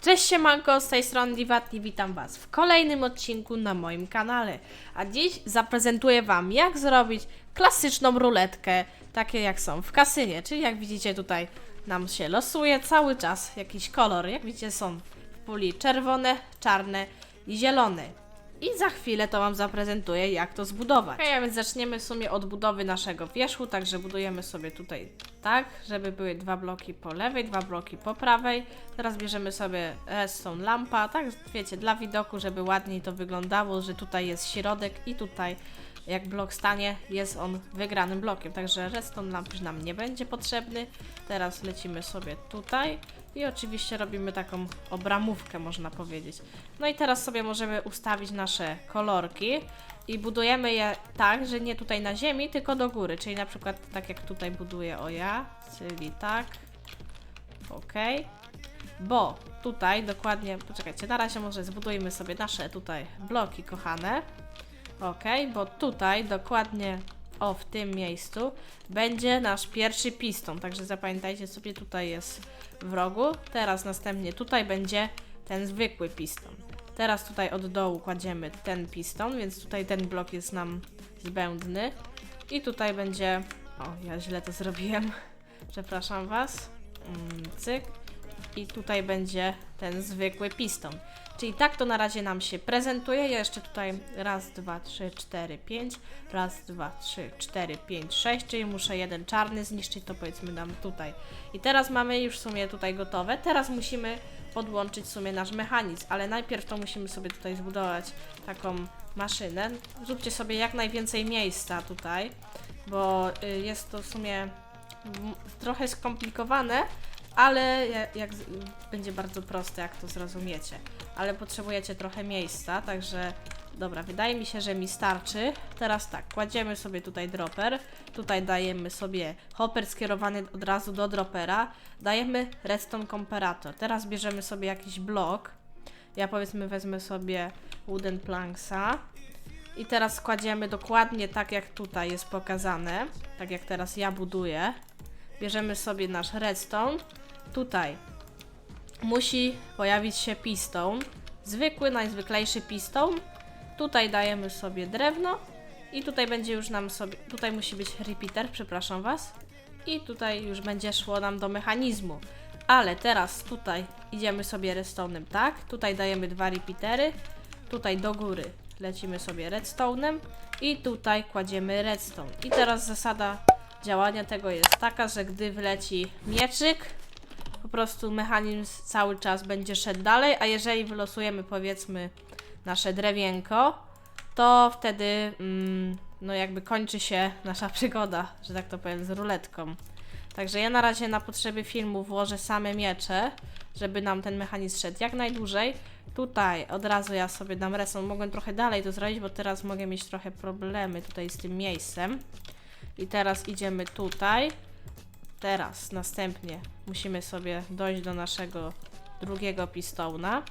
Cześć siemanko, z tej strony Diwatni, witam Was w kolejnym odcinku na moim kanale. A dziś zaprezentuję Wam jak zrobić klasyczną ruletkę, takie jak są w kasynie, czyli jak widzicie tutaj nam się losuje cały czas jakiś kolor. Jak widzicie są w puli czerwone, czarne i zielone. I za chwilę to Wam zaprezentuję, jak to zbudować. A więc zaczniemy w sumie od budowy naszego wierzchu, także budujemy sobie tutaj tak, żeby były dwa bloki po lewej, dwa bloki po prawej. Teraz bierzemy sobie redstone lampa, tak wiecie, dla widoku, żeby ładniej to wyglądało, że tutaj jest środek i tutaj jak blok stanie, jest on wygranym blokiem. Także redstone lamp już nam nie będzie potrzebny. Teraz lecimy sobie tutaj i oczywiście robimy taką obramówkę, można powiedzieć. No i teraz sobie możemy ustawić nasze kolorki i budujemy je tak, że nie tutaj na ziemi, tylko do góry. Czyli na przykład tak jak tutaj buduję o ja, czyli tak. Ok. Bo tutaj dokładnie, poczekajcie, na razie może zbudujmy sobie nasze tutaj bloki kochane. Ok, bo tutaj dokładnie o w tym miejscu będzie nasz pierwszy piston. Także zapamiętajcie sobie, tutaj jest w rogu. Teraz następnie tutaj będzie ten zwykły piston. Teraz tutaj od dołu kładziemy ten piston, więc tutaj ten blok jest nam zbędny. I tutaj będzie. O, ja źle to zrobiłem. Przepraszam Was. Mm, cyk. I tutaj będzie ten zwykły piston. Czyli tak to na razie nam się prezentuje. Ja jeszcze tutaj raz, dwa, trzy, cztery, pięć. Raz, dwa, trzy, cztery, pięć, sześć. Czyli muszę jeden czarny zniszczyć, to powiedzmy nam tutaj. I teraz mamy już w sumie tutaj gotowe. Teraz musimy podłączyć w sumie nasz mechanizm, ale najpierw to musimy sobie tutaj zbudować taką maszynę. Zróbcie sobie jak najwięcej miejsca tutaj, bo y, jest to w sumie trochę skomplikowane, ale ja- jak będzie bardzo proste, jak to zrozumiecie. Ale potrzebujecie trochę miejsca, także dobra, wydaje mi się, że mi starczy. Teraz tak, kładziemy sobie tutaj dropper, tutaj dajemy sobie hopper skierowany od razu do dropera, dajemy redstone comparator. Teraz bierzemy sobie jakiś blok. Ja powiedzmy wezmę sobie wooden planksa. I teraz kładziemy dokładnie tak, jak tutaj jest pokazane, tak jak teraz ja buduję. Bierzemy sobie nasz redstone. Tutaj musi pojawić się piston. Zwykły, najzwyklejszy piston. Tutaj dajemy sobie drewno. I tutaj będzie już nam sobie. Tutaj musi być repeater, przepraszam Was. I tutaj już będzie szło nam do mechanizmu. Ale teraz tutaj idziemy sobie redstone'em, tak? Tutaj dajemy dwa repeatery. Tutaj do góry lecimy sobie redstone'em. I tutaj kładziemy redstone. I teraz zasada działania tego jest taka, że gdy wleci mieczyk, po prostu mechanizm cały czas będzie szedł dalej, a jeżeli wylosujemy powiedzmy nasze drewienko, to wtedy mm, no jakby kończy się nasza przygoda, że tak to powiem, z ruletką. Także ja na razie na potrzeby filmu włożę same miecze, żeby nam ten mechanizm szedł jak najdłużej. Tutaj od razu ja sobie dam reson. Mogłem trochę dalej to zrobić, bo teraz mogę mieć trochę problemy tutaj z tym miejscem. I teraz idziemy tutaj. Teraz następnie musimy sobie dojść do naszego drugiego pistona.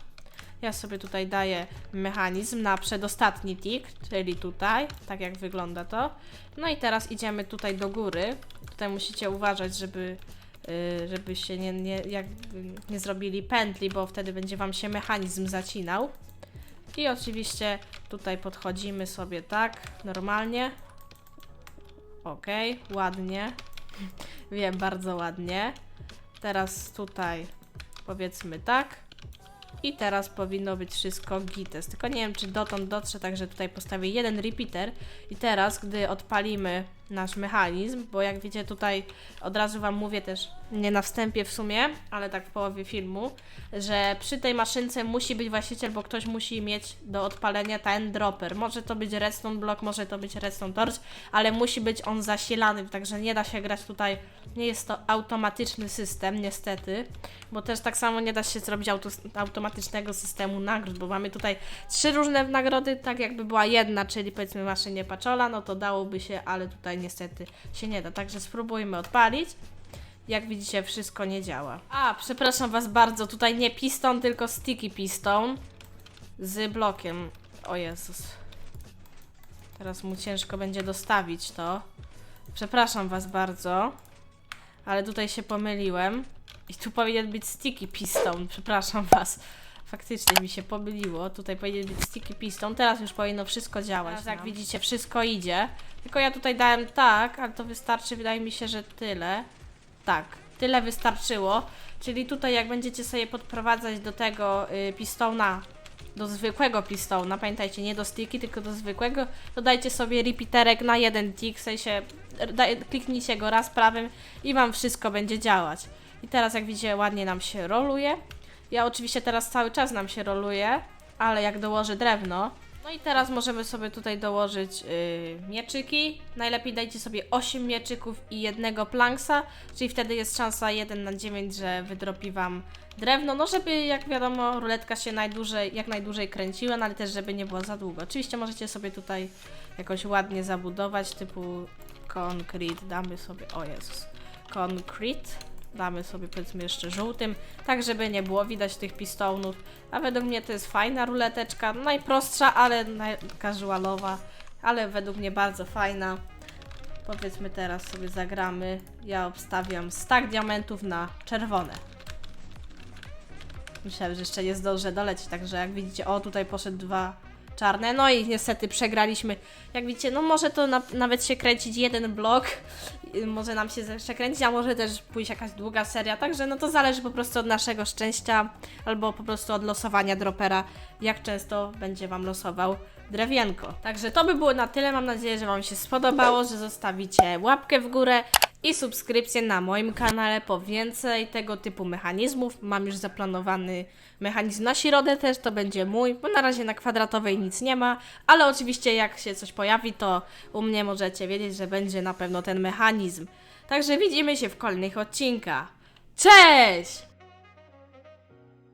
Ja sobie tutaj daję mechanizm na przedostatni tik, czyli tutaj, tak jak wygląda to. No i teraz idziemy tutaj do góry. Tutaj musicie uważać, żeby, yy, żeby się nie, nie, jak, nie zrobili pętli, bo wtedy będzie Wam się mechanizm zacinał. I oczywiście tutaj podchodzimy sobie tak, normalnie. Ok, ładnie. Wiem, bardzo ładnie. Teraz tutaj powiedzmy tak. I teraz powinno być wszystko gites. Tylko nie wiem, czy dotąd dotrze, także tutaj postawię jeden repeater. I teraz, gdy odpalimy nasz mechanizm, bo jak wiecie tutaj od razu Wam mówię też, nie na wstępie w sumie, ale tak w połowie filmu, że przy tej maszynce musi być właściciel, bo ktoś musi mieć do odpalenia ten dropper. Może to być redstone block, może to być redstone torch, ale musi być on zasilany, także nie da się grać tutaj, nie jest to automatyczny system, niestety, bo też tak samo nie da się zrobić auto, automatycznego systemu nagród, bo mamy tutaj trzy różne nagrody, tak jakby była jedna, czyli powiedzmy maszynie Paczola, no to dałoby się, ale tutaj niestety się nie da, także spróbujmy odpalić. Jak widzicie, wszystko nie działa. A, przepraszam Was bardzo, tutaj nie piston, tylko sticky piston z blokiem. O Jezus. Teraz mu ciężko będzie dostawić to. Przepraszam Was bardzo, ale tutaj się pomyliłem. I tu powinien być sticky piston, przepraszam was. Faktycznie mi się pomyliło. Tutaj powinien być sticky piston. Teraz już powinno wszystko działać. Teraz, jak widzicie, wszystko idzie. Tylko ja tutaj dałem tak, ale to wystarczy, wydaje mi się, że tyle. Tak, tyle wystarczyło. Czyli tutaj jak będziecie sobie podprowadzać do tego y, pistona, do zwykłego pistona, pamiętajcie, nie do sticky, tylko do zwykłego, to dajcie sobie repeaterek na jeden tick, w sensie daj, kliknijcie go raz prawym i Wam wszystko będzie działać. I teraz jak widzicie ładnie nam się roluje. Ja oczywiście teraz cały czas nam się roluje, ale jak dołożę drewno, no i teraz możemy sobie tutaj dołożyć yy, mieczyki. Najlepiej dajcie sobie 8 mieczyków i jednego planksa, czyli wtedy jest szansa 1 na 9, że wydropi Wam drewno. No żeby, jak wiadomo, ruletka się najdłużej, jak najdłużej kręciła, no ale też żeby nie było za długo. Oczywiście możecie sobie tutaj jakoś ładnie zabudować, typu concrete, damy sobie, o Jezus, concrete. Damy sobie powiedzmy jeszcze żółtym, tak żeby nie było widać tych pistonów. A według mnie to jest fajna ruleteczka, najprostsza, ale naj- casualowa, ale według mnie bardzo fajna. Powiedzmy teraz sobie zagramy. Ja obstawiam stack diamentów na czerwone. Myślałem, że jeszcze nie zdążę dolecieć, także jak widzicie, o tutaj poszedł dwa czarne, no i niestety przegraliśmy. Jak widzicie, no może to na, nawet się kręcić jeden blok, y, może nam się jeszcze kręcić, a może też pójść jakaś długa seria, także no to zależy po prostu od naszego szczęścia, albo po prostu od losowania dropera, jak często będzie Wam losował drewienko. Także to by było na tyle, mam nadzieję, że Wam się spodobało, że zostawicie łapkę w górę i subskrypcję na moim kanale po więcej tego typu mechanizmów. Mam już zaplanowany mechanizm na środę też, to będzie mój, bo na razie na kwadratowej nic nie ma, ale oczywiście jak się coś pojawi, to u mnie możecie wiedzieć, że będzie na pewno ten mechanizm. Także widzimy się w kolejnych odcinkach. Cześć!